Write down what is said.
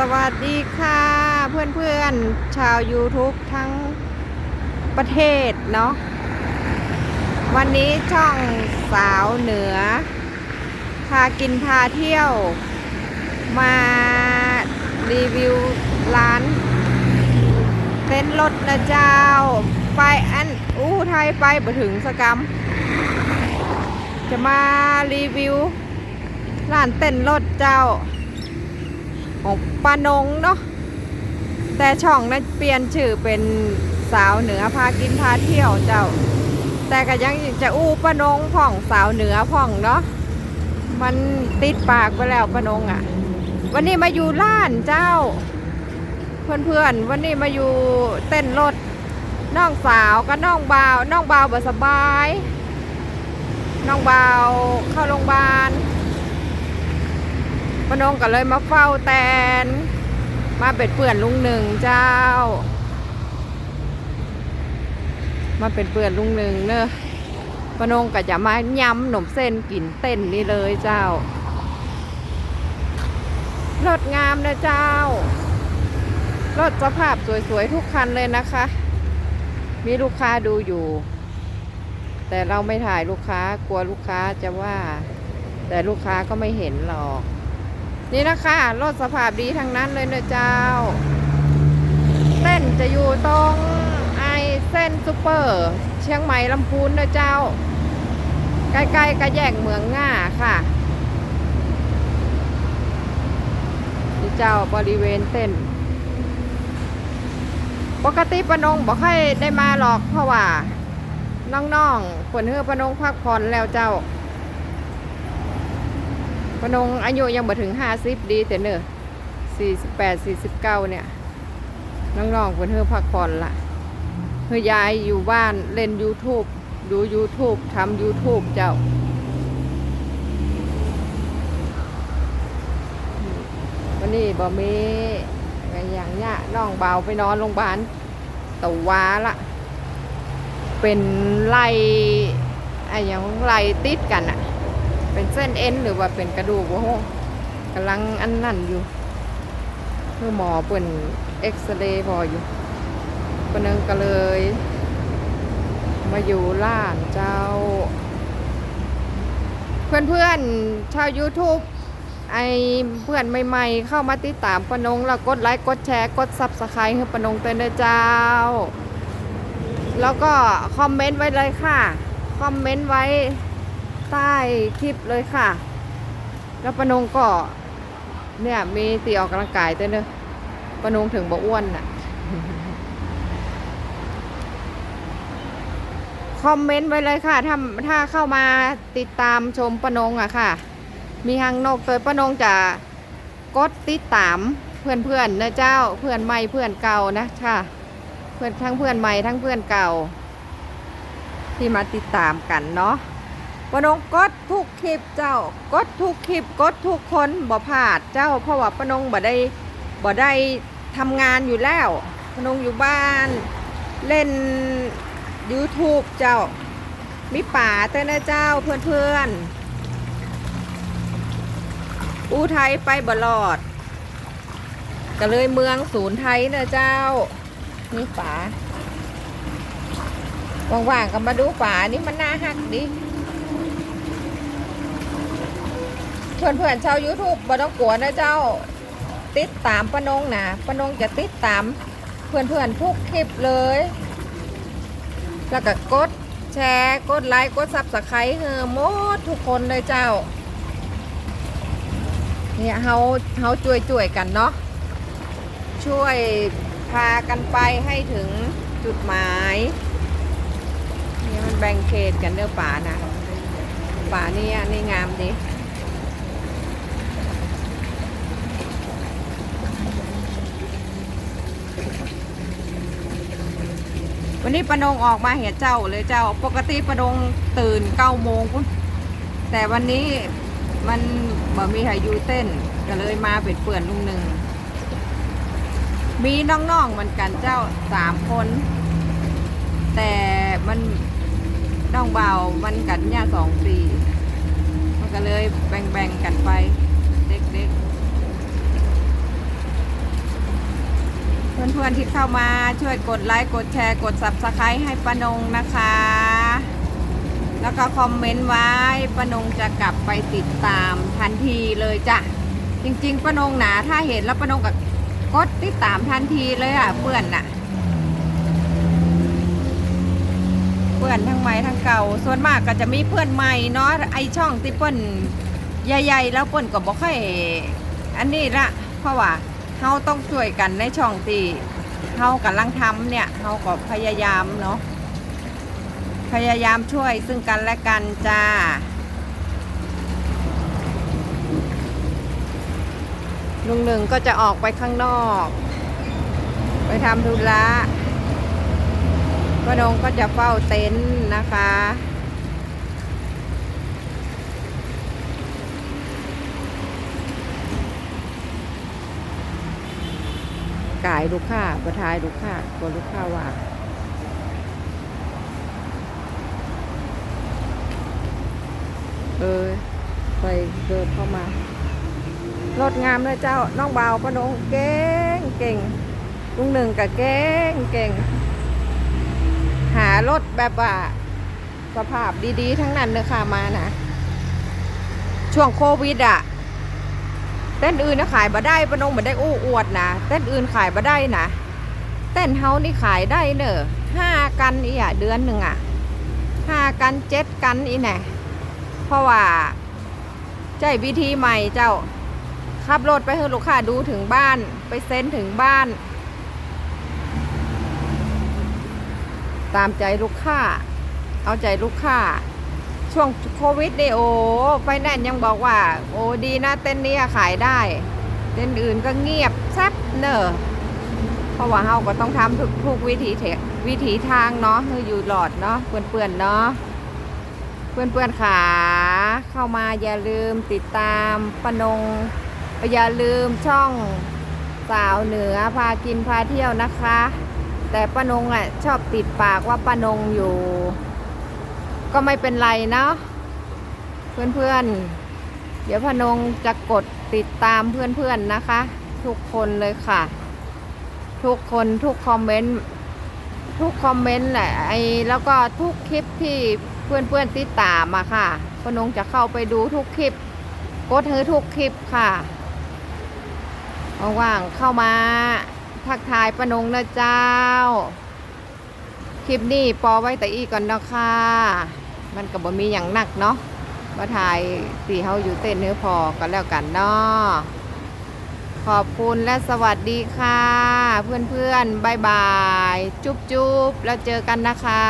สวัสดีค่ะเพื่อนๆชาว YouTube ทั้งประเทศเนาะวันนี้ช่องสาวเหนือ พากินพาเที่ยว มารีวิวร้าน เต้นรถนะเจ้า ไปอันอู้ไทยไปบถึงสกรรม จะมารีวิวร้านเต้นรถเจ้า ของปานงเนาะแต่ช่องนั้นเปลี่ยนชื่อเป็นสาวเหนือพากินพาเที่ยวเจ้า แต่ก็ยังจะอู้ปานงพ่องสาวเหนือพ่องเนาะมันติดปากไปแล้วปานงอะ่ะ วันนี้มาอยู่ล้านเจ้า เพื่อนๆวันนี้มาอยู่เต้นรถน้องสาวกับน้องบ่าวน้องบ่าวบ่สบาย น้องบ่าวเข้าโรงพยาบาล นงก็เลยมาเฝ้าแตน มาเป็นเปื่อนลุงหนึ่งเจ้า มาเป็นเปื่อนลุงหนึ่งเนอะปานงก็จะมาย้ำหนมเส้นกินเต้นนี่เลยเจ้ารถงามนะเจ้ารถสภาพสวยๆทุกคันเลยนะคะ มีลูกค้าดูอยู่ แต่เราไม่ถ่ายลูกค้ากลัวลูกค้าจะว่า แต่ลูกค้าก็ไม่เห็นหรอก นี่นะคะรถสภาพดีทั้งนั้นเลยเนะเจ้า เส้นจะอยู่ตรงไอเส้นซูเปอร์ เชียงใหม่ลำพูนเนะเจ้า ใกล้ๆกระแยกเมืองง่าค่ะนี่เจ้าบริเวณเส้น ปกติปนงบอกให้ได้มาหรอกเพราะว่าน้องๆฝนเฮือปนงพักผ่อนแล้วเจ้า นงอายุยังบ่ถึงห้าสิบดีแต่เนอะสี่สิบแปดสี่สิบเก้าเนี่ยน้องๆเพิ่นเฮือพักผ่อนละเฮือยายอยู่บ้านเล่น YouTube ดู YouTube ทำ YouTube เจ้า วันนี้บ่มีอะไรอย่างเงี้ยน้องเบาไปนอนโรงพยาบาลตะวาละเป็นไล่ไอ้อย่างไล่ติดกันอะ เส้นเอ็นหรือว่าเป็นกระดูกวะโหกำลังอันนั่นอยู่คือหมอเปิ่นเอ็กซเรย์พออยู่ปนึงก็เลย มาอยู่ล้านเจ้า เพื่อนๆชาว YouTube ไอเพื่อนใหม่ๆ เข้ามาติดตามปนงแล้วกดไลค์กดแชร์กดซับสไครต์ให้ปนงเตือนเจ้า แล้วก็คอมเมนต์ไว้เลยค่ะ คอมเมนต์ไว้ ใต้คลิปเลยค่ะ แล้วปนงก็ เนี่ยมีตีออกกำลังกายด้วยเนอะปนงถึงบ่อ้วนน่ะ คอมเมนต์ไว้เลยค่ะ ถ้าถ้าเข้ามาติดตามชมปนงอะค่ะ มีหังนกเตัวปนงจะกดติดตามเพื่อนเพื่อนนะเจ้าเพื่อนใหม่เพื่อนเก่านะค่ะ เพื่อนทั้งเพื่อนใหม่ทั้งเพื่อนเก่า ที่มาติดตามกันเนาะ ปนงกดทุกคลิปเจ้ากดทุกคลิปกดทุกคนบ่พลาดเจ้า เพราะว่าปนงบ่ได้บ่ได้ทำงานอยู่แล้วปนงอยู่บ้านเล่น YouTube เจ้า มีป่าเต้นนะเจ้าเพื่อนๆอู้ไทยไปบ่รอดก็เลยเมืองศูนย์ไทยนะเจ้า นี่ป่าว่างๆก็มาดูป่านี่มันน่าฮักดิ เพื่อนๆชาว YouTube บ่ต้องกลัวนะเจ้า ติดตามปานงนะปานงจะติดตามเพื่อนๆทุกคลิปเลย แล้วก็กดแชร์กดไลค์กดซับสไครต์เฮอหมดทุกคนเลยเจ้า เนี่ยเฮาเฮาช่วยช่วยๆกันเนาะช่วยพากันไปให้ถึงจุดหมายเนี่ยมันแบ่งเขตกันเด้อป่านะป่านี่นี่งามดิ วันนี้ปนงออกมาเห็นเจ้าเลยเจ้า ปกติปนงตื่นเก้าโมงพุ่นแต่วันนี้มันบ่มีใครอยู่เต้นก็เลยมาเป็นเปื่อนลุงหนึ่ง มีน้องๆเหมือนกันเจ้าสามคน แต่มันน้องเบามันกันย่าสองปีมันก็เลยแบ่งๆกันไป เด็กๆ เพื่อนๆที่เข้ามาช่วยกดไลค์กดแชร์กด subscribe ให้ป้านงนะคะ แล้วก็คอมเมนต์ไว้ป้านงจะกลับไปติดตามทันทีเลยจ้ะ จริงๆป้านงหนาถ้าเห็นแล้วป้านงก็กดติดตามทันทีเลยอะเพื่อนน่ะเพื่อนทั้งใหม่ทั้งเก่า ส่วนมากก็จะมีเพื่อนใหม่เนาะไอช่องที่เปิ้นใหญ่ๆแล้วเปิ้นก็บอกให้อันนี้ละเพราะว่า เฮาต้องช่วยกันในช่องที่เฮากำลังทำเนี่ยเฮาก็พยายามเนาะพยายามช่วยซึ่งกันและกันจ้าลุงหนึ่งก็จะออกไปข้างนอก ไปทำธุระป้านงก็จะเฝ้าเต็นท์นะคะ กายลูกค้าประทายลูกค้ากลัวลูกค้าว่าเออไปเดินเข้ามารถงามเลยเจ้าน้องเบาวป้านงเก่งเก่งลุงหนึ่งกับเก่งเก่ง หารถแบบว่าสภาพดีๆ ทั้งนั้นเลยค่ะมานะช่วงโควิดอะ เต้นอื่นนะขายบ่ได้ปนงบ่ได้อู้อวดนะเต้นอื่นขายบ่ได้นะเต้นเฮานี่ขายได้เนอะห้ากันอีอะเดือนหนึ่งอะห้ากันเจ็ดกันอีแน่เพราะว่าใจวิธีใหม่เจ้าขับรถไปให้ลูกค้าดูถึงบ้านไปเซ็นถึงบ้าน ตามใจลูกค้า เอาใจลูกค้า ช่วงโควิดนี่โอ้ไฟแนนซ์ยังบอกว่า โอ้ดีนะเต้นนี้ขายได้ เต้นอื่นก็เงียบแซบเนอะเพราะว่าเฮาก็ต้องทำทุกทุกวิถีเทวิถีทางเนาะคืออยู่หลอดเนาะเปื่อนๆเนาะเพื่อนๆขาเข้ามาอย่าลืมติดตามปนงอย่าลืมช่องสาวเหนือพากินพาเที่ยวนะคะ แต่ป้านงอะชอบติดปากว่าป้านงอยู่ ก็ไม่เป็นไรเนาะเพื่อนๆ เดี๋ยวพนงจะกดติดตามเพื่อนๆนะคะ ทุกคนเลยค่ะ ทุกคนทุกคอมเมนต์ทุกคอมเมนต์แหละไอแล้วก็ทุกคลิปที่เพื่อนๆติดตามมาค่ะพนงจะเข้าไปดูทุกคลิป กดฮือทุกคลิปค่ะว่างๆเข้ามาทักทายปนงนะเจ้า คลิปนี้ปอไว้แต่อีก่อนนะค่ะ มันก็บ่มีอย่างหนักเนาะมาถ่ายสีเฮาอยู่เต้นเนื้อพอกันแล้วกันเนาะขอบคุณและสวัสดีค่ะ เพื่อนๆบายบาย จุ๊บๆ แล้วเจอกันนะคะ